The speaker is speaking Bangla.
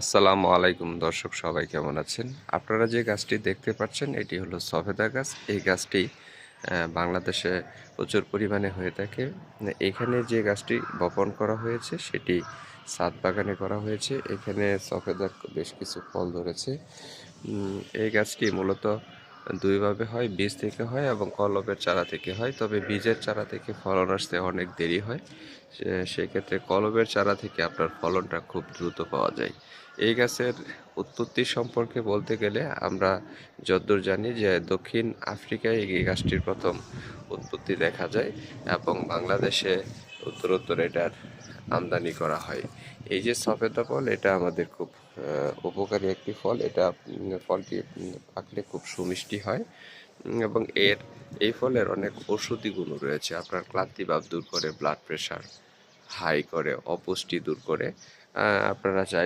আসসালামু আলাইকুম দর্শক, সবাই কেমন আছেন? আপনারা যে গাছটি দেখতে পাচ্ছেন, এটি হলো সভেদা গাছ। এই গাছটি বাংলাদেশে প্রচুর পরিমাণে হয়ে থাকে। এখানে যে গাছটি বপন করা হয়েছে, সেটি সাত বাগানে করা হয়েছে। এখানে সফেদার বেশ কিছু ফল ধরেছে। এই গাছটি মূলত দুইভাবে হয়, বীজ থেকে হয় এবং কলমের চারা থেকে হয়। তবে বীজের চারা থেকে ফলন আসতে অনেক দেরি হয়। সেক্ষেত্রে কলমের চারা থেকে আপনার ফলনটা খুব দ্রুত পাওয়া যায়। এই গাছের উৎপত্তি সম্পর্কে বলতে গেলে আমরা যদ্দূর জানি যে দক্ষিণ আফ্রিকায় এই গাছটির প্রথম উৎপত্তি দেখা যায় এবং বাংলাদেশে উত্তরোত্তর এটার আমদানি করা হয়। এই যে সফেদা ফল, এটা আমাদের খুব উপকারী একটি ফল। এটা ফলটি পাকলে খুব সুমিষ্টি হয়। এবং এর, এই ফলের অনেক ঔষধি গুণ রয়েছে। আপনার ক্লান্তি ভাব দূর করে ব্লাড প্রেশার হাই করে, অপুষ্টি দূর করে। আপনারা চাই